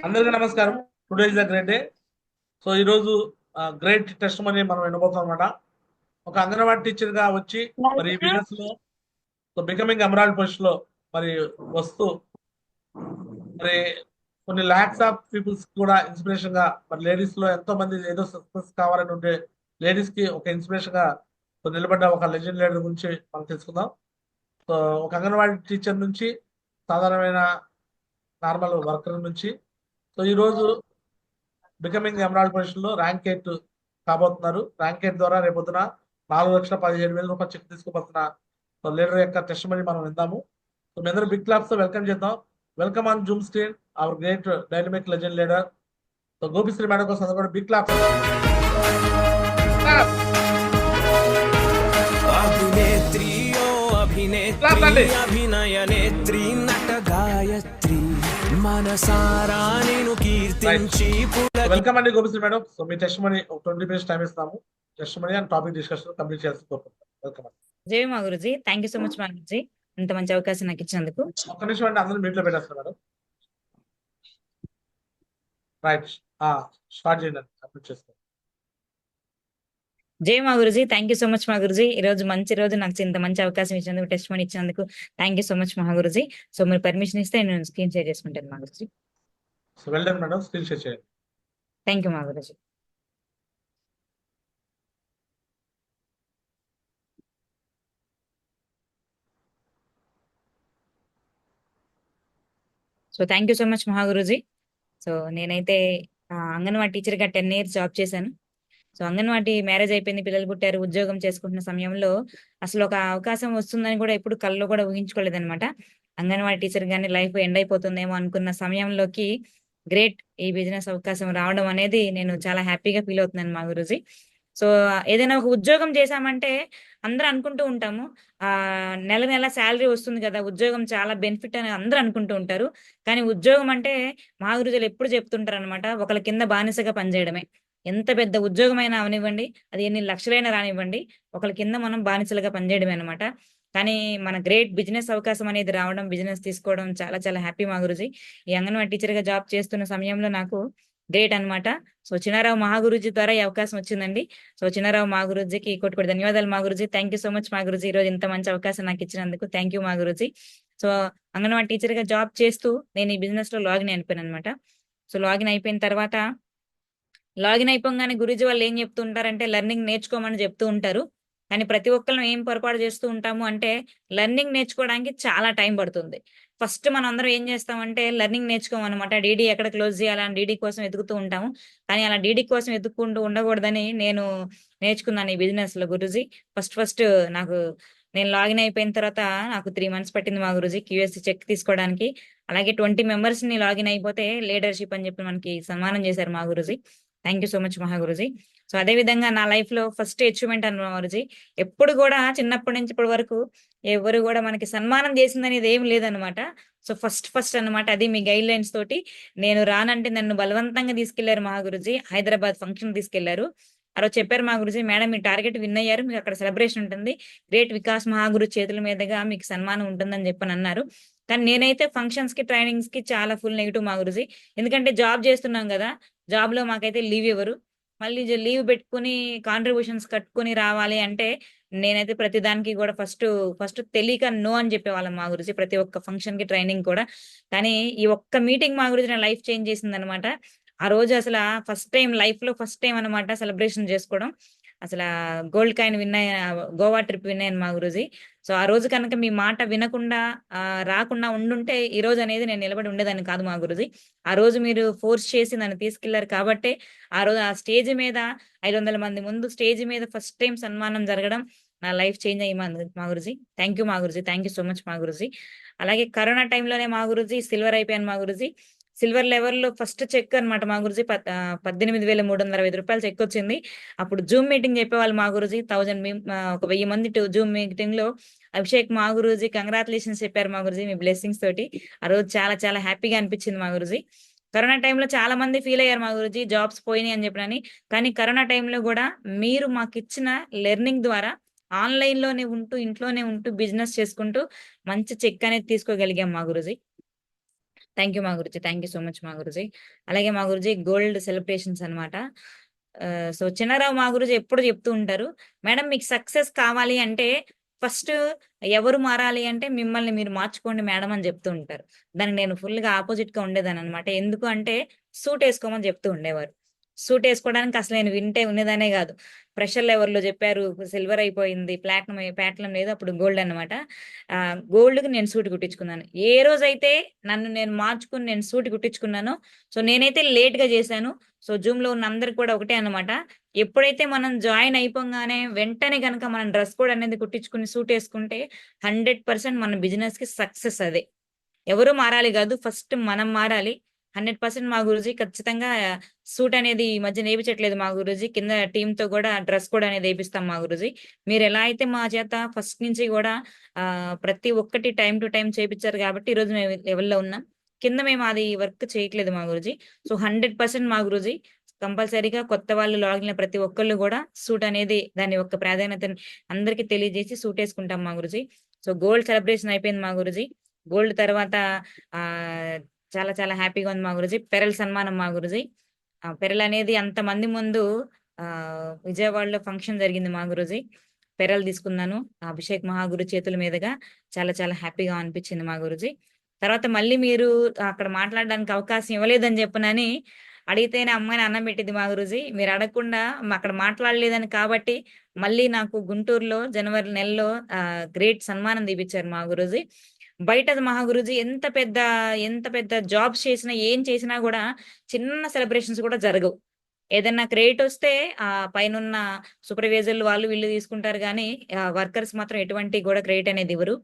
అందరికీ నమస్కారం. Today is the great day so ఈరోజు గ్రేట్ టెస్ట్ మనీ మనం వినబోతాం అనమాట ఒక అంగన్వాడీ టీచర్గా వచ్చి మరి బిజినెస్లో సో బికమింగ్ అమరాల్డ్ పొజిషన్లో మరి వస్తూ మరి కొన్ని ల్యాక్స్ ఆఫ్ పీపుల్స్ కూడా ఇన్స్పిరేషన్గా మరి లేడీస్లో ఎంతో మంది ఏదో సక్సెస్ కావాలని ఉండే లేడీస్కి ఒక ఇన్స్పిరేషన్గా నిలబడ్డ ఒక లెజెండ్ లీడర్ గురించి మనం తెలుసుకుందాం. సో ఒక అంగన్వాడీ టీచర్ నుంచి సాధారణమైన నార్మల్ వర్కర్ నుంచి సో ఈ రోజు బికమింగ్ ఎమరాల్డ్ పొజిషన్లో ర్యాంక్ ఎయిట్ కాబోతున్నారు. ర్యాంక్ ఎయిట్ ద్వారా రేపొద్దున నాలుగు లక్షల పదిహేడు వేల రూపాయలు చెక్ తీసుకుపోతున్న లీడర్ యొక్క టెస్ట్ మనీ మనం విందాము. సో మీ అందరూ బిగ్ క్లాప్స్తో వెల్కమ్ చేద్దాం. Welcome on zoom screen our great dynamic legend leader so Gopishri madam కోసం కూడా బిగ్ క్లాప్స్. అభినేత్రి అభినయ నేత్రి నట గాయత్రి. మనసారా నేను కీర్తించి పుల వెల్కమ్ అండి గోపిశ్రీ మేడం. సో మీ టెస్ట్ మనీ ఒక ట్వంటీ మినిట్స్ టైం ఇస్తాము. Testimony and topic discussion complete చేయాల్సి కోరుకుంటాం వెల్కమ్ అండి. జై మా Guruji. Thank you so much మా గురుజీ. ఇంత మంచి అవకాశం నాకు ఇచ్చినందుకు. ఒక్క నిమిషం అంటే అందరూ మీట్లో పెట్టేస్తారు మేడం. రైట్ స్టార్ట్ చేయండి కంప్లీట్ చేసుకోండి జై మా Guruji. Thank you so much మా గురుజీ. ఈ రోజు మంచి రోజు. నాకు ఇంత మంచి అవకాశం ఇచ్చినందుకు టెస్ట్ మనీ ఇచ్చినందుకు థ్యాంక్ యూ సో మచ్ మా గురుజీ. సో మీరు పర్మిషన్ ఇస్తే నేను స్క్రీన్ షేర్ చేసుకుంటాను మా Guruji. So well done madam. Screen share చేయండి. థ్యాంక్ యూ మా Guruji. So thank you so much Mahaguruji so నేనైతే అంగన్వాడీ టీచర్గా టెన్ ఇయర్స్ జాబ్ చేశాను. సో అంగన్వాడి మ్యారేజ్ అయిపోయింది పిల్లలు పుట్టారు ఉద్యోగం చేసుకుంటున్న సమయంలో అసలు ఒక అవకాశం వస్తుందని కూడా ఎప్పుడు కల్లో కూడా ఊహించుకోలేదన్నమాట. అంగన్వాడి టీచర్ గాని లైఫ్ ఎండ్ అయిపోతుందేమో అనుకున్న సమయంలోకి గ్రేట్ ఈ బిజినెస్ అవకాశం రావడం అనేది నేను చాలా హ్యాపీగా ఫీల్ అవుతున్నాను మా గురుజీ. సో ఏదైనా ఒక ఉద్యోగం చేశామంటే అందరూ అనుకుంటూ ఉంటాము. ఆ నెల నెల శాలరీ వస్తుంది కదా ఉద్యోగం చాలా బెనిఫిట్ అని అందరూ అనుకుంటూ ఉంటారు. కానీ ఉద్యోగం అంటే మా గురుజులు ఎప్పుడు చెప్తుంటారు అనమాట ఒకళ్ళ కింద బానిసగా పనిచేయడమే. ఎంత పెద్ద ఉద్యోగమైనా అవనివ్వండి అది ఎన్ని లక్షలైనా రానివ్వండి ఒకళ్ళ కింద మనం బానిసలుగా పనిచేయడమే అనమాట కానీ మన గ్రేట్ బిజినెస్ అవకాశం అనేది రావడం బిజినెస్ తీసుకోవడం చాలా చాలా హ్యాపీ మా గురుజీ. ఈ అంగన్వాడీ టీచర్గా జాబ్ చేస్తున్న సమయంలో నాకు గ్రేట్ అన్నమాట. సో చిన్నారావు మహాగురుజీ ద్వారా ఈ అవకాశం వచ్చిందండి. సో చిన్నారావు మా గురుజీకి కోటి కోటి ధన్యవాదాలు మా Guruji. Thank you so much మా గురుజీ. ఈ రోజు ఇంత మంచి అవకాశం నాకు ఇచ్చినందుకు థ్యాంక్ యూ మా గురుజీ. సో అంగన్వాడీ టీచర్గా జాబ్ చేస్తూ నేను ఈ బిజినెస్లో లాగిన్ అయిపోయాను అనమాట సో లాగిన్ అయిపోయిన తర్వాత లాగిన్ అయిపోగానే గురుజీ వాళ్ళు ఏం చెప్తూ ఉంటారంటే లెర్నింగ్ నేర్చుకోమని చెప్తూ ఉంటారు. కానీ ప్రతి ఒక్కరిని ఏం పొరపాటు చేస్తూ ఉంటాము అంటే లెర్నింగ్ నేర్చుకోవడానికి చాలా టైం పడుతుంది. ఫస్ట్ మనం అందరం ఏం చేస్తామంటే లెర్నింగ్ నేర్చుకోమన్నమాట. డీడీ ఎక్కడ క్లోజ్ చేయాలి అని డీడీ కోసం వెతుకుతూ ఉంటాము. కానీ అలా డీడీ కోసం ఎదుక్కుంటూ ఉండకూడదని నేను నేర్చుకున్నాను ఈ బిజినెస్లో గురుజీ. ఫస్ట్ ఫస్ట్ నాకు నేను లాగిన్ అయిపోయిన తర్వాత నాకు త్రీ మంత్స్ పట్టింది మా గురుజీ క్యూఎస్సి చెక్ తీసుకోవడానికి. అలాగే ట్వంటీ మెంబర్స్ని లాగిన్ అయిపోతే లీడర్షిప్ అని చెప్పి మనకి సన్మానం చేశారు మా Guruji. Thank you so much మహా గురుజీ సో అదే విధంగా నా లైఫ్లో ఫస్ట్ అచీవ్మెంట్ అన్న గురుజీ ఎప్పుడు కూడా చిన్నప్పటి నుంచి ఇప్పటి వరకు ఎవరు కూడా మనకి సన్మానం చేసింది అనేది ఏం లేదనమాట సో ఫస్ట్ ఫస్ట్ అన్నమాట అది మీ గైడ్ లైన్స్ తోటి నేను రానంటే నన్ను బలవంతంగా తీసుకెళ్ళారు మహాగురుజీ హైదరాబాద్ ఫంక్షన్ తీసుకెళ్ళారు. ఆ రోజు చెప్పారు మా గురుజీ మేడం మీ టార్గెట్ విన్ అయ్యారు. మీకు అక్కడ సెలబ్రేషన్ ఉంటుంది. గ్రేట్ వికాస్ మహాగురు చేతుల మీదుగా మీకు సన్మానం ఉంటుందని చెప్పని అన్నారు. కానీ నేనైతే ఫంక్షన్స్కి ట్రైనింగ్స్కి చాలా ఫుల్ నెగిటివ్ మా గురుజీ. ఎందుకంటే జాబ్ చేస్తున్నాం కదా జాబ్లో మాకైతే లీవ్ ఇవ్వరు. మళ్ళీ లీవ్ పెట్టుకుని కాంట్రిబ్యూషన్స్ కట్టుకుని రావాలి అంటే నేనైతే ప్రతి దానికి కూడా ఫస్ట్ ఫస్ట్ తెలియక నో అని చెప్పేవాళ్ళం మా గురించి ప్రతి ఒక్క ఫంక్షన్కి ట్రైనింగ్ కూడా. కానీ ఈ ఒక్క మీటింగ్ మా గురించి నా లైఫ్ చేంజ్ చేసింది అనమాట ఆ రోజు అసలు ఫస్ట్ టైం లైఫ్లో ఫస్ట్ టైం అనమాట సెలబ్రేషన్ చేసుకోవడం. అసలు gold coin win Goa trip win అయ్యాను మా గురుజీ. సో ఆ రోజు కనుక మీ మాట వినకుండా రాకుండా ఉండుంటే ఈ రోజు అనేది నేను నిలబడి ఉండేదాన్ని కాదు మా గురుజీ. ఆ రోజు మీరు ఫోర్స్ చేసి నన్ను తీసుకెళ్ళారు కాబట్టే ఆ రోజు ఆ స్టేజ్ మీద ఐదు వందల మంది ముందు స్టేజ్ మీద ఫస్ట్ టైం సన్మానం జరగడం నా లైఫ్ చేంజ్ అయ్యి మా గురుజీ. థ్యాంక్ యూ మా Guruji. Thank you so much మా గురుజీ. అలాగే కరోనా టైంలోనే మా గురుజీ సిల్వర్ అయిపోయాను మా గురుజీ. సిల్వర్ లెవెల్లో ఫస్ట్ చెక్ అన్నమాట మా గురుజీ. పద్దెనిమిది వేల మూడు వందల ఐదు రూపాయలు చెక్ వచ్చింది. అప్పుడు జూమ్ మీటింగ్ చెప్పేవాళ్ళు మా గురుజీ. థౌజండ్ ఒక వెయ్యి మంది జూమ్ మీటింగ్లో అభిషేక్ మా గురుజీ. కంగ్రాచులేషన్స్ చెప్పారు మా గురుజీ మీ బ్లెస్సింగ్స్ తోటి. ఆ రోజు చాలా చాలా హ్యాపీగా అనిపించింది మా గురుజీ. కరోనా టైంలో చాలా మంది ఫీల్ అయ్యారు మా గురుజీ. జాబ్స్ పోయినాయి అని చెప్పినని. కానీ కరోనా టైంలో కూడా మీరు మాకు ఇచ్చిన లెర్నింగ్ ద్వారా ఆన్లైన్లోనే ఉంటూ ఇంట్లోనే ఉంటూ బిజినెస్ చేసుకుంటూ మంచి చెక్ అనేది తీసుకోగలిగాం మా గురుజీ. థ్యాంక్ యూ మా Guruji thank you so much మా గురుజీ. అలాగే మా గురుజీ గోల్డ్ సెలబ్రేషన్స్ అనమాట సో చిన్నారావు మా గురుజీ ఎప్పుడు చెప్తూ ఉంటారు మేడం మీకు సక్సెస్ కావాలి అంటే ఫస్ట్ ఎవరు మారాలి అంటే మిమ్మల్ని మీరు మార్చుకోండి మేడం అని చెప్తూ ఉంటారు. దానికి నేను ఫుల్గా గా ఆపోజిట్గా ఉండేదాన్ని అనమాట ఎందుకు అంటే సూట్ వేసుకోమని చెప్తూ ఉండేవారు. సూట్ వేసుకోవడానికి అసలు నేను వింటే ఉన్నదానే కాదు. ప్రెషర్ లెవెల్లో చెప్పారు సిల్వర్ అయిపోయింది ప్లాటినం ప్లాటినం లేదు అప్పుడు గోల్డ్ అనమాట గోల్డ్కి నేను సూట్ కుట్టించుకున్నాను. ఏ రోజైతే నన్ను నేను మార్చుకుని నేను సూట్ కుట్టించుకున్నానో సో నేనైతే లేట్గా చేశాను. సో జూమ్లో ఉన్న అందరికి కూడా ఒకటే అనమాట ఎప్పుడైతే మనం జాయిన్ అయిపోగానే వెంటనే కనుక మనం డ్రెస్ కోడ్ అనేది కుట్టించుకుని సూట్ వేసుకుంటే హండ్రెడ్ పర్సెంట్ మన బిజినెస్కి సక్సెస్ అదే. ఎవరు మారాలి కాదు ఫస్ట్ మనం మారాలి. హండ్రెడ్ పర్సెంట్ మా గురుజీ ఖచ్చితంగా సూట్ అనేది ఈ మధ్య నేపించట్లేదు మా గురుజీ. కింద టీమ్తో కూడా డ్రెస్ కోడ్ అనేది వేపిస్తాం మా గురుజీ. మీరు ఎలా అయితే మా చేత ఫస్ట్ నుంచి కూడా ఆ ప్రతి ఒక్కటి టైం టు టైం చేపించారు కాబట్టి ఈ రోజు మేము లెవెల్లో ఉన్నాం. కింద మేము అది వర్క్ చేయట్లేదు మా గురుజీ. సో హండ్రెడ్ పర్సెంట్ మా గురుజీ కంపల్సరీగా కొత్త వాళ్ళు లాగిన ప్రతి ఒక్కళ్ళు కూడా సూట్ అనేది దాని యొక్క ప్రాధాన్యతని అందరికీ తెలియజేసి సూట్ వేసుకుంటాం మా గురుజీ. సో గోల్డ్ సెలబ్రేషన్ అయిపోయింది మా గురుజీ. గోల్డ్ తర్వాత ఆ చాలా చాలా హ్యాపీగా ఉంది మా గురుజీ. పెరల్ సన్మానం మా గురుజీ. ఆ పెరల్ అనేది అంత మంది ముందు ఆ విజయవాడలో ఫంక్షన్ జరిగింది మా గురుజీ. పెరల్ తీసుకున్నాను. అభిషేక్ మహాగురు చేతుల మీదుగా చాలా చాలా హ్యాపీగా అనిపించింది మా గురుజీ. తర్వాత మళ్ళీ మీరు అక్కడ మాట్లాడడానికి అవకాశం ఇవ్వలేదని చెప్పనని అడిగితేనే అమ్మాయిని అన్నం పెట్టింది మా గురుజీ. మీరు అడగకుండా అక్కడ మాట్లాడలేదని కాబట్టి మళ్ళీ నాకు గుంటూరులో జనవరి నెలలో ఆ గ్రేట్ సన్మానం తీపిచ్చారు మా గురుజీ. బయట మహాగురుజీ ఎంత పెద్ద ఎంత పెద్ద జాబ్స్ చేసినా ఏం చేసినా కూడా చిన్న సెలబ్రేషన్స్ కూడా జరగవు. ఏదైనా క్రెడిట్ వస్తే ఆ పైన సూపర్వైజర్లు వాళ్ళు వీళ్ళు తీసుకుంటారు కానీ వర్కర్స్ మాత్రం ఎటువంటి కూడా క్రెడిట్ అనేది ఇవ్వరు.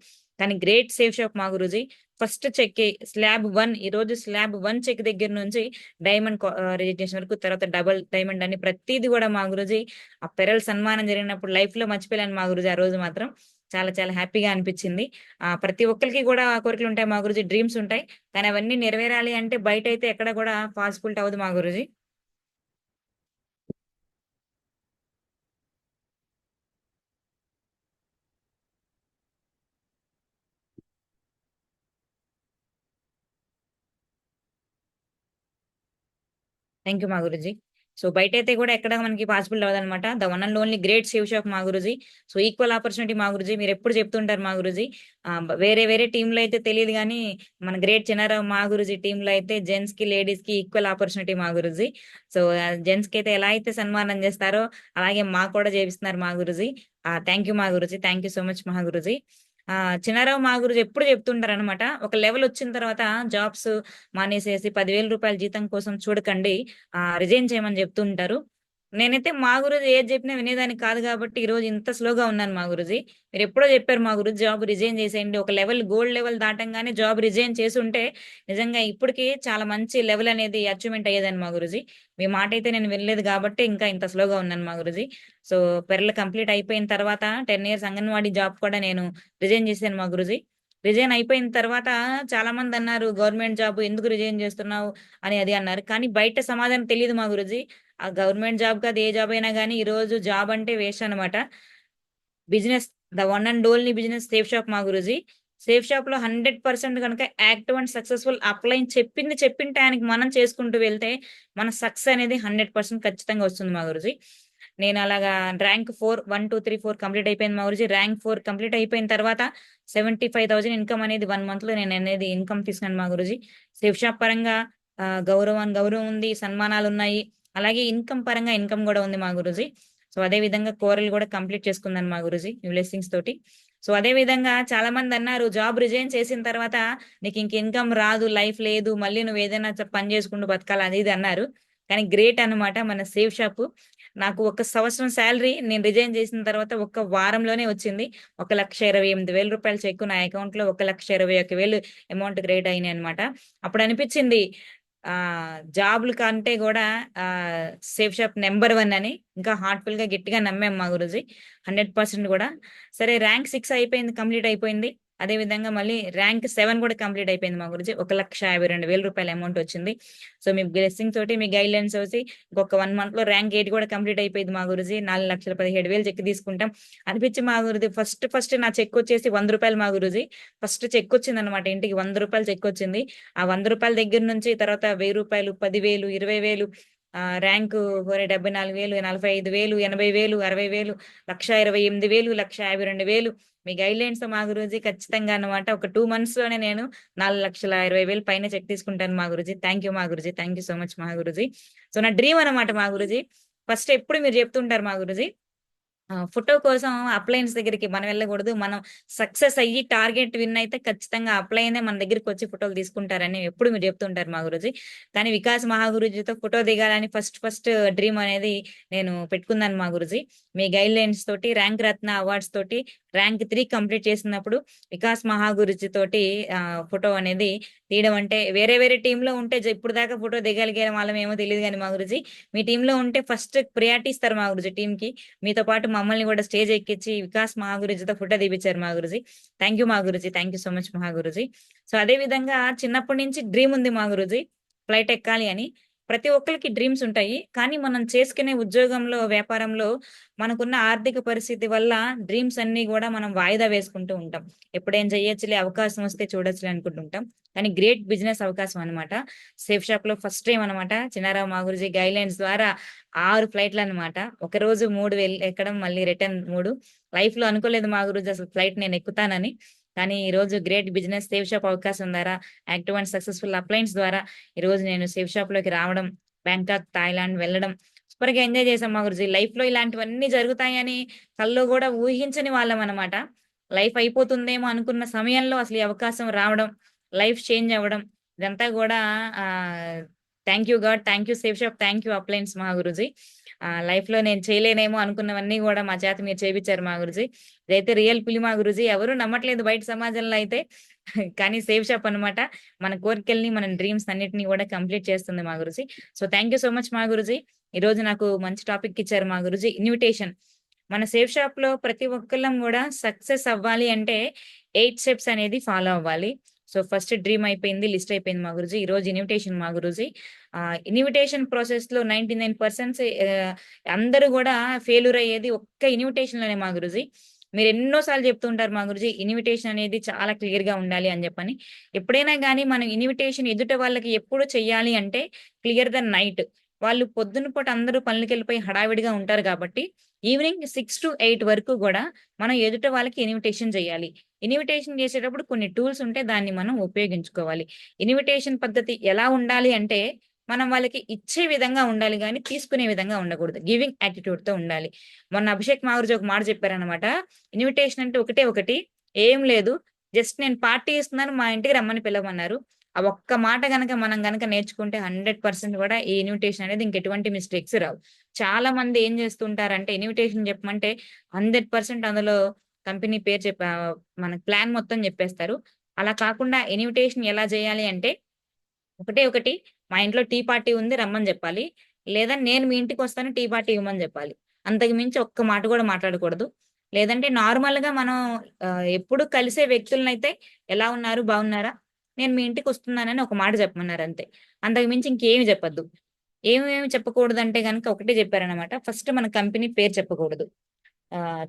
కానీ గ్రేట్ సేఫ్ షాప్ మా Guruji first check slab one ఈ రోజు స్లాబ్ వన్ చెక్ దగ్గర నుంచి డైమండ్ రిజిస్ట్రేషన్ వరకు తర్వాత డబల్ డైమండ్ అని ప్రతిదీ కూడా మా గురుజీ ఆ పెరల్ సన్మానం జరిగినప్పుడు లైఫ్లో మర్చిపోయాను మా గురుజీ ఆ రోజు మాత్రం. చాలా చాలా హ్యాపీగా అనిపించింది. ఆ ప్రతి ఒక్కరికి కూడా కోరికలు ఉంటాయి. మా గురుజీ డ్రీమ్స్ ఉంటాయి. కానీ అవన్నీ నెరవేరాలి అంటే బయట అయితే ఎక్కడ కూడా పాసిబిలిటీ అవ్వదు మా గురుజీ. థ్యాంక్ యూ మా గురుజీ. సో బయట అయితే కూడా ఎక్కడ మనకి possible అవ్వదన్నమాట. The one and only great safe shop మా గురుజీ. సో ఈక్వల్ ఆపర్చునిటీ మా గురుజీ. మీరు ఎప్పుడు చెప్తుంటారు మా గురుజీ? వేరే వేరే టీంలో అయితే తెలియదు కానీ మన గ్రేట్ చిన్నారావు మా గురుజీ టీంలో అయితే జెంట్స్కి లేడీస్కి ఈక్వల్ ఆపర్చునిటీ మా గురుజీ. సో జెంట్స్కి అయితే ఎలా అయితే సన్మానం చేస్తారో అలాగే మాకు కూడా చేపిస్తున్నారు మా గురుజీ. థ్యాంక్ యూ మా Guruji. Thank you so much మా గురుజీ. ఆ చిన్నారావు మా గురుజీ ఎప్పుడు చెప్తుంటారు అనమాట ఒక లెవెల్ వచ్చిన తర్వాత జాబ్స్ మానేసేసి పదివేల రూపాయల జీతం కోసం చూడకండి ఆ రిజైన్ చేయమని చెప్తుంటారు. నేనైతే మా గురుజీ ఏది చెప్పినా వినేదాన్ని కాదు కాబట్టి ఈ రోజు ఇంత స్లోగా ఉన్నాను మా గురుజీ. మీరు ఎప్పుడో చెప్పారు మా గురుజీ జాబ్ రిజైన్ చేసేయండి. ఒక లెవెల్ గోల్డ్ లెవెల్ దాటంగానే జాబ్ రిజైన్ చేసి ఉంటే నిజంగా ఇప్పటికి చాలా మంచి లెవెల్ అనేది అచీవ్మెంట్ అయ్యేదాన్ని మా గురుజీ. మీ మాట అయితే నేను వినలేదు కాబట్టి ఇంకా ఇంత స్లోగా ఉన్నాను మా గురుజీ. సో పెరలు కంప్లీట్ అయిపోయిన తర్వాత టెన్ ఇయర్స్ అంగన్వాడీ జాబ్ కూడా నేను రిజైన్ చేశాను మా గురుజీ. రిజైన్ అయిపోయిన తర్వాత చాలా మంది అన్నారు గవర్నమెంట్ జాబ్ ఎందుకు రిజైన్ చేస్తున్నావు? అని అది అన్నారు. కానీ బయట సమాధానం తెలియదు మా గురుజీ. ఆ గవర్నమెంట్ జాబ్ కాదు ఏ జాబ్ అయినా కానీ ఈ రోజు జాబ్ అంటే వేస్ట్ అనమాట business the one and only business safe shop మా గురుజీ. సేఫ్ షాప్లో హండ్రెడ్ పర్సెంట్ కనుక యాక్టివ్ అండ్ సక్సెస్ఫుల్ అప్లైన్ చెప్పింది చెప్పిన టైంకి మనం చేసుకుంటూ వెళ్తే మన సక్సెస్ అనేది హండ్రెడ్ పర్సెంట్ ఖచ్చితంగా వస్తుంది మా గురుజీ. నేను అలాగా rank four one two three four complete అయిపోయింది మా గురించి ర్యాంక్ ఫోర్ కంప్లీట్ అయిపోయిన తర్వాత సెవెంటీ ఫైవ్ థౌసండ్ ఇన్కమ్ అనేది వన్ మంత్లో నేను అనేది ఇన్కమ్ తీసుకున్నాను మా గురుజీ. సేఫ్ షాప్ పరంగా గౌరవం గౌరవం ఉంది సన్మానాలు ఉన్నాయి. అలాగే ఇన్కమ్ పరంగా ఇన్కమ్ కూడా ఉంది మా గురుజీ. సో అదే విధంగా కోరలు కూడా కంప్లీట్ చేసుకున్నాను మా గురుజీ బ్లెస్సింగ్స్ తోటి. సో అదే విధంగా చాలా మంది అన్నారు జాబ్ రిజైన్ చేసిన తర్వాత నీకు ఇంక ఇన్కమ్ రాదు లైఫ్ లేదు మళ్ళీ నువ్వు ఏదైనా పని చేసుకుంటూ బతకాలి అది ఇది అన్నారు. కానీ గ్రేట్ అన్నమాట మన సేఫ్ షాప్. నాకు ఒక సంవత్సరం శాలరీ నేను రిజైన్ చేసిన తర్వాత ఒక వారంలోనే వచ్చింది. ఒక లక్ష ఇరవై ఎనిమిది వేల రూపాయలు చెక్ నా అకౌంట్లో ఒక లక్ష ఇరవై ఒక వేలు అమౌంట్ క్రియేట్ అయినాయి అనమాట అప్పుడు అనిపించింది ఆ జాబ్లు కంటే కూడా ఆ సేఫ్ షాప్ నెంబర్ వన్ అని ఇంకా హార్ట్ఫుల్గా గట్టిగా నమ్మాం మా గురుజీ. హండ్రెడ్ పర్సెంట్ కూడా. సరే ర్యాంక్ సిక్స్ అయిపోయింది కంప్లీట్ అయిపోయింది. అదే విధంగా మళ్ళీ ర్యాంక్ సెవెన్ కూడా కంప్లీట్ అయిపోయింది మా గురించి ఒక లక్ష యాభై రెండు వేల రూపాయల అమౌంట్ వచ్చింది. సో మీ బ్లెస్సింగ్ తోటి మీ గైడ్ లైన్స్ వచ్చి ఒక వన్ మంత్లో ర్యాంక్ ఎయిట్ కూడా కంప్లీట్ అయిపోయింది మా గురించి నాలుగు లక్షల పదిహేడు వేలు చెక్ తీసుకుంటాం. అనిపించి మా గురించి ఫస్ట్ ఫస్ట్ నా చెక్ వచ్చేసి వంద రూపాయలు మా గురుజీ. ఫస్ట్ చెక్ వచ్చింది అనమాట ఇంటికి వంద రూపాయలు చెక్ వచ్చింది. ఆ వంద రూపాయల దగ్గర నుంచి తర్వాత వెయ్యి రూపాయలు పదివేలు ఇరవై వేలు ఆ ర్యాంకు డెబ్బై నాలుగు వేలు నలభై ఐదు వేలు ఎనభై వేలు అరవై వేలు లక్ష ఇరవై ఎనిమిది వేలు లక్ష యాభై రెండు వేలు మీ గైడ్ లైన్స్ మా గురుజీ ఖచ్చితంగా అనమాట ఒక టూ మంత్స్లోనే నేను నాలుగు లక్షల ఇరవై వేలు పైన చెక్ తీసుకుంటాను మా గురుజీ. థ్యాంక్ యూ మా Guruji. Thank you so much మా గురుజీ. సో నా డ్రీమ్ అనమాట మా గురుజీ. ఫస్ట్ ఎప్పుడు మీరు చెప్తుంటారు మా గురుజీ? ఫోటో కోసం అప్లయన్స్ దగ్గరికి మనం వెళ్ళకూడదు. మనం సక్సెస్ అయ్యి టార్గెట్ విన్ అయితే ఖచ్చితంగా అప్లైనే మన దగ్గరికి వచ్చి ఫోటోలు తీసుకుంటారని ఎప్పుడు మీరు చెప్తుంటారు మా గురుజీ. కానీ వికాస్ మహాగురుజీతో ఫోటో దిగాలని ఫస్ట్ ఫస్ట్ డ్రీమ్ అనేది నేను పెట్టుకున్నాను మా గురుజీ. మీ గైడ్ లైన్స్ తోటి ర్యాంక్ రత్న అవార్డ్స్ తోటి ర్యాంక్ త్రీ కంప్లీట్ చేసినప్పుడు వికాస్ మహాగురుజీ తోటి ఫోటో అనేది తీయడం అంటే వేరే వేరే టీంలో ఉంటే ఇప్పుడు దాకా ఫోటో దిగలిగే వాళ్ళం ఏమో తెలియదు కానీ మా గురుజీ మీ టీంలో ఉంటే ఫస్ట్ ప్రియారిటీ ఇస్తారు మా గురుజీ టీమ్కి మీతో పాటు మమ్మల్ని కూడా స్టేజ్ ఎక్కించి వికాస్ మహాగురుజీతో ఫోటో దిపించారు మా గురుజీ థ్యాంక్ యూ మా Guruji thank you so much Mahaguruji. So అదే విధంగా చిన్నప్పటి నుంచి డ్రీమ్ ఉంది మా గురుజీ ఫ్లైట్ ఎక్కాలి అని. ప్రతి ఒక్కరికి డ్రీమ్స్ ఉంటాయి. కానీ మనం చేసుకునే ఉద్యోగంలో వ్యాపారంలో మనకున్న ఆర్థిక పరిస్థితి వల్ల డ్రీమ్స్ అన్ని కూడా మనం వాయిదా వేసుకుంటూ ఉంటాం. ఎప్పుడేం చేయొచ్చులే అవకాశం వస్తే చూడొచ్చులే అనుకుంటుంటాం. కానీ గ్రేట్ బిజినెస్ అవకాశం అన్నమాట. సేఫ్ షాప్లో ఫస్ట్ టైం అనమాట చిన్నారావు మాగురుజీ గైడ్లైన్స్ గైడ్ లైన్స్ ద్వారా ఆరు ఫ్లైట్లు అన్నమాట. ఒక రోజు మూడు వెళ్ళి ఎక్కడం మళ్ళీ రిటర్న్ మూడు. లైఫ్లో అనుకోలేదు మా అసలు ఫ్లైట్ నేను ఎక్కుతానని. కానీ ఈ రోజు గ్రేట్ బిజినెస్ సేఫ్ షాప్ అవకాశం ద్వారా యాక్టివ్ అండ్ సక్సెస్ఫుల్ అప్లయన్స్ ద్వారా ఈ రోజు నేను సేఫ్ షాప్లోకి రావడం బ్యాంకాక్ థాయిలాండ్ వెళ్ళడం సూపర్గా ఎంజాయ్ చేసాం మా గురుజీ. లైఫ్లో ఇలాంటివన్నీ జరుగుతాయని కల్లో కూడా ఊహించని వాళ్ళం అనమాట లైఫ్ అయిపోతుందేమో అనుకున్న సమయంలో అసలు ఈ అవకాశం రావడం లైఫ్ చేంజ్ అవ్వడం ఇదంతా కూడా thank you god thank you safe shop thank you uplines మా గురుజీ. లైఫ్లో నేను చేయలేనేమో అనుకున్నవన్నీ కూడా మా చేత మీరు చేపించారు మా గురుజీ. ఇదైతే రియల్ పులి మా గురుజీ. ఎవరు నమ్మట్లేదు బయట సమాజంలో అయితే. కానీ సేఫ్ షాప్ అన్నమాట. మన కోరికల్ని మన డ్రీమ్స్ అన్నిటిని కూడా కంప్లీట్ చేస్తుంది మా Guruji. So thank you so much మా గురుజీ. ఈ రోజు నాకు మంచి టాపిక్ ఇచ్చారు మా గురుజీ. ఇన్విటేషన్. మన సేఫ్ షాప్లో ప్రతి ఒక్కళ్ళం కూడా సక్సెస్ అవ్వాలి అంటే ఎయిట్ స్టెప్స్ అనేది ఫాలో అవ్వాలి. సో ఫస్ట్ డ్రీమ్ అయిపోయింది లిస్ట్ అయిపోయింది మా గురుజీ. ఈ రోజు ఇన్విటేషన్ మా గురుజీ. ఆ ఇన్విటేషన్ ప్రాసెస్లో నైన్టీ నైన్ పర్సెంట్స్ అందరూ కూడా ఫెయిల్యూర్ అయ్యేది ఒక్క ఇన్విటేషన్లోనే మా గురుజీ. మీరు ఎన్నోసార్లు చెప్తుంటారు మా గురుజీ ఇన్విటేషన్ అనేది చాలా క్లియర్గా ఉండాలి అని చెప్పని. ఎప్పుడైనా కానీ మనం ఇన్విటేషన్ ఎదుట వాళ్ళకి ఎప్పుడు చెయ్యాలి అంటే క్లియర్ ద నైట్ వాళ్ళు పొద్దున పూట అందరూ పనులకి వెళ్ళిపోయి హడావిడిగా ఉంటారు కాబట్టి ఈవినింగ్ సిక్స్ టు ఎయిట్ వరకు కూడా మనం ఎదుట వాళ్ళకి ఇన్విటేషన్ చేయాలి. ఇన్విటేషన్ చేసేటప్పుడు కొన్ని టూల్స్ ఉంటే దాన్ని మనం ఉపయోగించుకోవాలి. ఇన్విటేషన్ పద్ధతి ఎలా ఉండాలి అంటే మనం వాళ్ళకి ఇచ్చే విధంగా ఉండాలి కానీ తీసుకునే విధంగా ఉండకూడదు. గివింగ్ యాటిట్యూడ్తో ఉండాలి. మొన్న అభిషేక్ మాగురుజీ ఒక మాట చెప్పారనమాట ఇన్విటేషన్ అంటే ఒకటే ఒకటి. ఏం లేదు. జస్ట్ నేను పార్టీ ఇస్తున్నాను మా ఇంటికి రమ్మని పిలవమన్నారు. ఆ ఒక్క మాట గనక మనం గనక నేర్చుకుంటే హండ్రెడ్ పర్సెంట్ కూడా ఈ ఇన్విటేషన్ అనేది ఇంకెటువంటి మిస్టేక్స్ రావు. చాలా మంది ఏం చేస్తుంటారంటే ఇన్విటేషన్ చెప్పమంటే హండ్రెడ్ పర్సెంట్ అందులో కంపెనీ పేరు చెప్ప మన ప్లాన్ మొత్తం చెప్పేస్తారు. అలా కాకుండా ఇన్విటేషన్ ఎలా చేయాలి అంటే ఒకటే ఒకటి మా ఇంట్లో టీ పార్టీ ఉంది రమ్మని చెప్పాలి. లేదా నేను మీ ఇంటికి వస్తాను టీ పార్టీ ఇవ్వమని చెప్పాలి. అంతకు మించి ఒక్క మాట కూడా మాట్లాడకూడదు. లేదంటే నార్మల్గా మనం ఎప్పుడు కలిసే వ్యక్తులనైతే అయితే ఎలా ఉన్నారు బాగున్నారా? నేను మీ ఇంటికి వస్తున్నానని ఒక మాట చెప్పమన్నారు అంతే. అంతకు మించి ఇంకేమి చెప్పద్దు. ఏమేమి చెప్పకూడదు అంటే కనుక ఒకటే చెప్పారనమాట ఫస్ట్ మన కంపెనీ పేరు చెప్పకూడదు.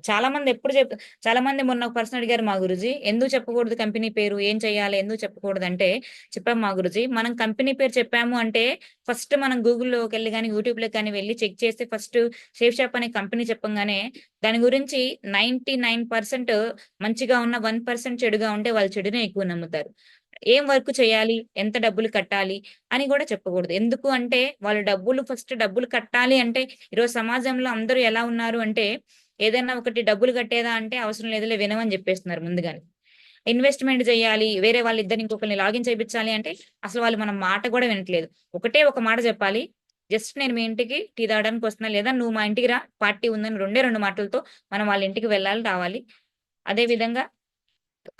చాలా మంది ఎప్పుడు చెప్ చాలా మంది మొన్న ఒక పర్సన్ అడిగారు మా గురుజీ ఎందుకు చెప్పకూడదు కంపెనీ పేరు? ఏం చేయాలి ఎందుకు చెప్పకూడదు అంటే చెప్పాం మా గురుజీ మనం కంపెనీ పేరు చెప్పాము అంటే ఫస్ట్ మనం గూగుల్లోకి వెళ్ళి కానీ యూట్యూబ్లో కానీ వెళ్ళి చెక్ చేస్తే ఫస్ట్ షేప్ షాప్ అనే కంపెనీ చెప్పంగానే దాని గురించి నైన్టీ నైన్ పర్సెంట్ మంచిగా ఉన్న వన్ పర్సెంట్ చెడుగా ఉంటే వాళ్ళు చెడునే ఎక్కువ నమ్ముతారు. ఏం వర్క్ చేయాలి? ఎంత డబ్బులు కట్టాలి? అని కూడా చెప్పకూడదు. ఎందుకు అంటే వాళ్ళు డబ్బులు ఫస్ట్ డబ్బులు కట్టాలి అంటే ఈరోజు సమాజంలో అందరూ ఎలా ఉన్నారు అంటే ఏదైనా ఒకటి డబ్బులు కట్టేదా అంటే అవసరం లేదులే వినమని చెప్పేస్తున్నారు ముందుగానే. ఇన్వెస్ట్మెంట్ చేయాలి వేరే వాళ్ళ ఇద్దరు ఇంకొకరిని లాగిన్ చేయించాలి అంటే అసలు వాళ్ళు మన మాట కూడా వినట్లేదు. ఒకటే ఒక మాట చెప్పాలి జస్ట్ నేను మీ ఇంటికి టీ తాగడానికి వస్తున్నా లేదా నువ్వు మా ఇంటికి రా పార్టీ ఉందని రెండే రెండు మాటలతో మనం వాళ్ళ ఇంటికి వెళ్ళాలి రావాలి. అదే విధంగా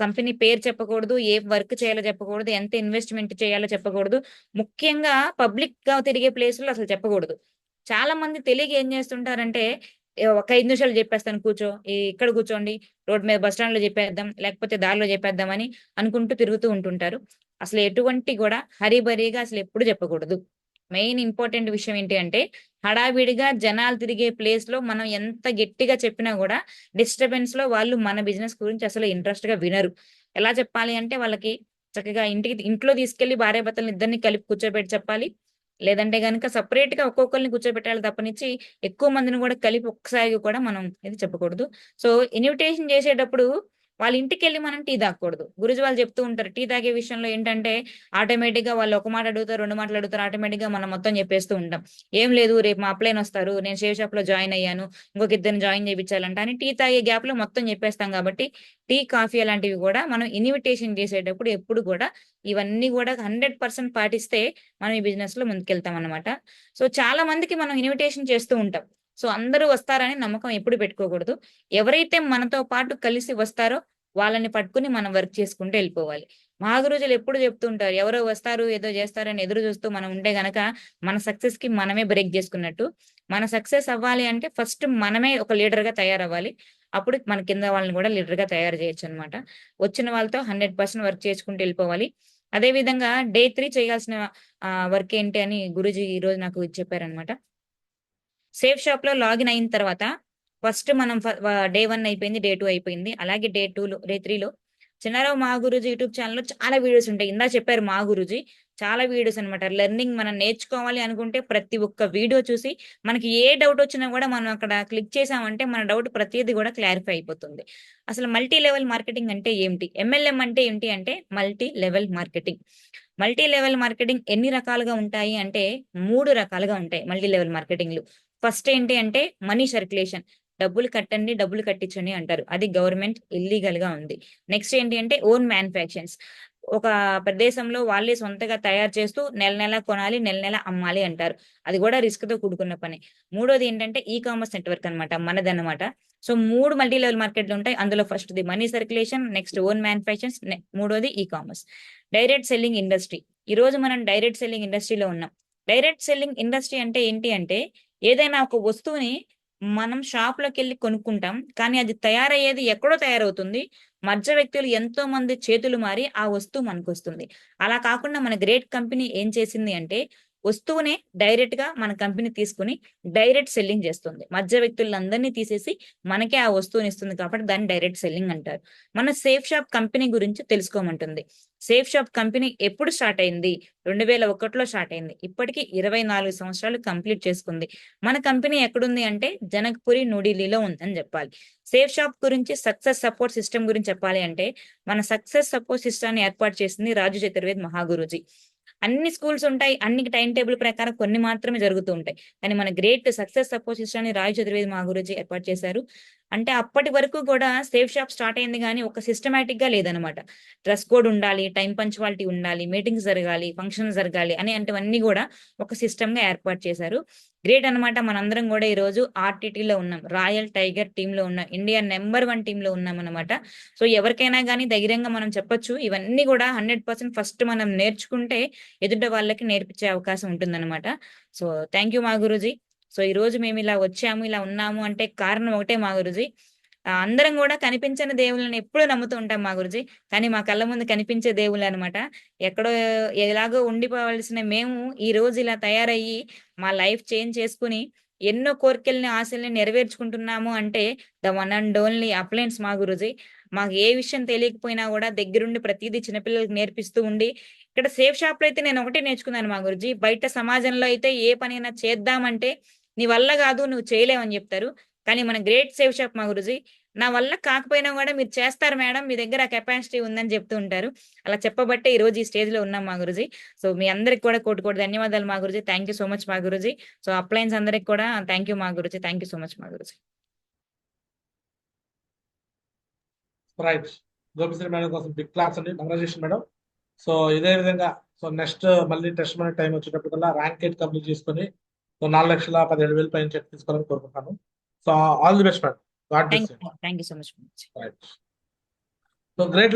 కంపెనీ పేరు చెప్పకూడదు ఏ వర్క్ చేయాలో చెప్పకూడదు ఎంత ఇన్వెస్ట్మెంట్ చేయాలో చెప్పకూడదు. ముఖ్యంగా పబ్లిక్గా తిరిగే ప్లేసుల్లో అసలు చెప్పకూడదు. చాలా మంది తెలియక ఏం చేస్తుంటారంటే ఒక ఐదు నిమిషాలు చెప్పేస్తాను కూర్చో ఈ ఇక్కడ కూర్చోండి రోడ్ మీద బస్ స్టాండ్లో చెప్పేద్దాం లేకపోతే దారిలో చెప్పేద్దాం అని అనుకుంటూ తిరుగుతూ ఉంటుంటారు. అసలు ఎటువంటి కూడా హరీబరీగా అసలు ఎప్పుడు చెప్పకూడదు. మెయిన్ ఇంపార్టెంట్ విషయం ఏంటి అంటే హడావిడిగా జనాలు తిరిగే ప్లేస్లో మనం ఎంత గట్టిగా చెప్పినా కూడా డిస్టర్బెన్స్లో వాళ్ళు మన బిజినెస్ గురించి అసలు ఇంట్రెస్ట్గా వినరు. ఎలా చెప్పాలి అంటే వాళ్ళకి చక్కగా ఇంటికి ఇంట్లో తీసుకెళ్ళి భార్య భర్తలను ఇద్దరిని కలిపి కూర్చోబెట్టి చెప్పాలి. లేదంటే గనుక సపరేట్గా ఒక్కొక్కరిని కూర్చోబెట్టాలి తప్పనిచ్చి ఎక్కువ మందిని కూడా కలిపి ఒక్కసారి కూడా మనం ఇది చెప్పకూడదు. సో ఇన్విటేషన్ చేసేటప్పుడు వాళ్ళ ఇంటికి వెళ్ళి మనం టీ తాగకూడదు. గురుజీ వాళ్ళు చెప్తూ ఉంటారు టీ తాగే విషయంలో ఏంటంటే ఆటోమేటిక్గా వాళ్ళు ఒక మాట అడుగుతారు రెండు మాటలు అడుగుతారు ఆటోమేటిక్గా మనం మొత్తం చెప్పేస్తూ ఉంటాం. ఏం లేదు రేపు మా అప్లైన్ వస్తారు నేను షేవ్ షాప్లో జాయిన్ అయ్యాను ఇంకొక ఇద్దరిని జాయిన్ చేయించాలంట అని టీ తాగే గ్యాప్లో మొత్తం చెప్పేస్తాం కాబట్టి టీ కాఫీ అలాంటివి కూడా మనం ఇన్విటేషన్ చేసేటప్పుడు ఎప్పుడు కూడా ఇవన్నీ కూడా హండ్రెడ్ పర్సెంట్ పాటిస్తే మనం ఈ బిజినెస్లో ముందుకెళ్తాం అనమాట సో చాలా మందికి మనం ఇన్విటేషన్ చేస్తూ ఉంటాం. సో అందరూ వస్తారని నమ్మకం ఎప్పుడు పెట్టుకోకూడదు. ఎవరైతే మనతో పాటు కలిసి వస్తారో వాళ్ళని పట్టుకుని మనం వర్క్ చేసుకుంటూ వెళ్ళిపోవాలి. మహాగురుజులు ఎప్పుడు చెప్తుంటారు ఎవరో వస్తారు ఏదో చేస్తారని ఎదురు చూస్తూ మనం ఉంటే గనక మన సక్సెస్కి మనమే బ్రేక్ చేసుకున్నట్టు. మన సక్సెస్ అవ్వాలి అంటే ఫస్ట్ మనమే ఒక లీడర్గా తయారవ్వాలి. అప్పుడు మన కింద వాళ్ళని కూడా లీడర్గా తయారు చేయొచ్చు అనమాట వచ్చిన వాళ్ళతో హండ్రెడ్ పర్సెంట్ వర్క్ చేసుకుంటూ వెళ్ళిపోవాలి. అదే విధంగా డే త్రీ చేయాల్సిన వర్క్ ఏంటి అని గురుజీ ఈ రోజు నాకు చెప్పారనమాట సేఫ్ షాప్లో లాగిన్ అయిన తర్వాత ఫస్ట్ మనం డే వన్ అయిపోయింది డే టూ అయిపోయింది. అలాగే డే టూ లో డే త్రీలో చిన్నారావు మా గురుజీ యూట్యూబ్ ఛానల్లో చాలా వీడియోస్ ఉంటాయి. ఇందా చెప్పారు మా గురుజీ చాలా వీడియోస్ అనమాట లెర్నింగ్ మనం నేర్చుకోవాలి అనుకుంటే ప్రతి ఒక్క వీడియో చూసి మనకి ఏ డౌట్ వచ్చినా కూడా మనం అక్కడ క్లిక్ చేసామంటే మన డౌట్ ప్రతిదీ కూడా క్లారిఫై అయిపోతుంది. అసలు మల్టీ లెవెల్ మార్కెటింగ్ అంటే ఏమిటి? ఎంఎల్ఎం అంటే ఏంటి అంటే multi level marketing multi level marketing ఎన్ని రకాలుగా ఉంటాయి అంటే మూడు రకాలుగా ఉంటాయి మల్టీ లెవెల్ మార్కెటింగ్లు ఫస్ట్ ఏంటి అంటే మనీ సర్క్యులేషన్ డబ్బులు కట్టండి డబ్బులు కట్టించండి అంటారు. అది గవర్నమెంట్ ఇల్లీగల్గా ఉంది. నెక్స్ట్ ఏంటి అంటే ఓన్ మ్యానుఫ్యాక్చర్స్ ఒక ప్రదేశంలో వాళ్ళే సొంతగా తయారు చేస్తూ నెల నెల కొనాలి నెల నెల అమ్మాలి అంటారు. అది కూడా రిస్క్తో కూడుకున్న పని. మూడోది ఏంటంటే ఈ కామర్స్ నెట్వర్క్ అనమాట మనదన్నమాట. సో మూడు మల్టీ లెవెల్ మార్కెట్లు ఉంటాయి. అందులో first the money circulation next own manufactures మూడోది e commerce direct selling industry ఈ రోజు మనం డైరెక్ట్ సెల్లింగ్ ఇండస్ట్రీలో ఉన్నాం. డైరెక్ట్ సెల్లింగ్ ఇండస్ట్రీ అంటే ఏంటి అంటే ఏదైనా ఒక వస్తువుని మనం షాప్లోకి వెళ్ళి కొనుక్కుంటాం. కానీ అది తయారయ్యేది ఎక్కడో తయారవుతుంది. మధ్య వ్యక్తులు ఎంతో మంది చేతులు మారి ఆ వస్తువు మనకు వస్తుంది అలా కాకుండా మన గ్రేట్ కంపెనీ ఏం చేసింది అంటే వస్తువునే డైరెక్ట్గా మన కంపెనీ తీసుకుని డైరెక్ట్ సెల్లింగ్ చేస్తుంది. మధ్య వ్యక్తులందరినీ తీసేసి మనకే ఆ వస్తువుని ఇస్తుంది కాబట్టి దాన్ని డైరెక్ట్ సెల్లింగ్ అంటారు. మన సేఫ్ షాప్ కంపెనీ గురించి తెలుసుకోమంటుంది. సేఫ్ షాప్ కంపెనీ ఎప్పుడు స్టార్ట్ అయింది? రెండు వేల ఒకటిలో స్టార్ట్ అయింది. ఇప్పటికీ ఇరవై నాలుగు సంవత్సరాలు కంప్లీట్ చేసుకుంది. మన కంపెనీ ఎక్కడుంది అంటే జనక్పురి న్యూఢిల్లీలో ఉందని చెప్పాలి. సేఫ్ షాప్ గురించి సక్సెస్ సపోర్ట్ సిస్టమ్ గురించి చెప్పాలి అంటే మన సక్సెస్ సపోర్ట్ సిస్టమ్ ఏర్పాటు చేసింది రాజు చతుర్వేద్ మహాగురుజీ. అన్ని స్కూల్స్ ఉంటాయి అన్ని టైం టేబుల్ ప్రకారం కొన్ని మాత్రమే జరుగుతూ ఉంటాయి. కానీ మన great success support system Rayu Chaturvedi మా గురించి ఏర్పాటు చేశారు. అంటే అప్పటి వరకు కూడా సేఫ్ షాప్ స్టార్ట్ అయింది కానీ ఒక సిస్టమేటిక్గా లేదనమాట డ్రెస్ కోడ్ ఉండాలి టైం పంచువాలిటీ ఉండాలి మీటింగ్స్ జరగాలి ఫంక్షన్స్ జరగాలి అని అంటవన్నీ కూడా ఒక సిస్టమ్గా ఏర్పాటు చేశారు. గ్రేట్ అనమాట మనందరం కూడా ఈ రోజు ఆర్టీటీలో ఉన్నాం. రాయల్ టైగర్ టీమ్లో ఉన్నాం ఇండియా నెంబర్ వన్ టీమ్లో ఉన్నాం అనమాట సో ఎవరికైనా కానీ ధైర్యంగా మనం చెప్పొచ్చు. ఇవన్నీ కూడా హండ్రెడ్ పర్సెంట్ ఫస్ట్ మనం నేర్చుకుంటే ఎదుట వాళ్ళకి నేర్పించే అవకాశం ఉంటుందన్నమాట. సో థ్యాంక్ యూ మా గురుజీ. సో ఈ రోజు మేము ఇలా వచ్చాము ఇలా ఉన్నాము అంటే కారణం ఒకటే మా గురుజీ. అందరం కూడా కనిపించని దేవుళ్ళని ఎప్పుడూ నమ్ముతూ ఉంటాం మా గురుజీ. కానీ మా కళ్ళ ముందు కనిపించే దేవుళ్ళు అనమాట ఎక్కడో ఎలాగో ఉండిపోవాల్సిన మేము ఈ రోజు ఇలా తయారయ్యి మా లైఫ్ చేంజ్ చేసుకుని ఎన్నో కోరికల్ని ఆశల్ని నెరవేర్చుకుంటున్నాము అంటే the one and only uplines మా గురుజీ. మాకు ఏ విషయం తెలియకపోయినా కూడా దగ్గరుండి ప్రతిదీ చిన్నపిల్లలకి నేర్పిస్తూ ఉండి ఇక్కడ సేఫ్ షాప్లో అయితే నేను ఒకటే నేర్చుకున్నాను మా గురుజీ. బయట సమాజంలో అయితే ఏ పనైనా చేద్దామంటే నీ వల్ల కాదు నువ్వు చేయలేవని చెప్తారు. కానీ మన గ్రేట్ సేఫ్ షాప్ మా గురుజీ నా వల్ల కాకపోయినా కూడా మీరు చేస్తారు మేడం మీ దగ్గర కెపాసిటీ ఉందని చెప్తూ ఉంటారు. అలా చెప్పబట్టే ఈ రోజు ఈ స్టేజ్లో ఉన్నాం మా గురుజీ. సో మీ అందరికి కూడా కోటి కోటి ధన్యవాదాలు మా Guruji. Thank you so much మా గురుజీ. సో అప్లయన్స్ అందరికి కూడా థ్యాంక్ యూ మా Guruji. Thank you so much మా గురుజీ. రైట్ గోపిశ్రీ మేడం కోసం బిగ్ క్లాస్ అండి. కంగ్రాచులేషన్ మేడం సో ఇదే విధంగా సో నెక్స్ట్ మళ్ళీ టెస్ట్ మన టైం వచ్చేటప్పుడు ర్యాంక్ ఎయిట్ కంప్లీట్ చేసుకొని నాలుగు లక్షల పదిహేడు వేలు పైన చెక్ తీసుకోవాలని కోరుకుంటాను. So all the best madam. God thank you. So much so great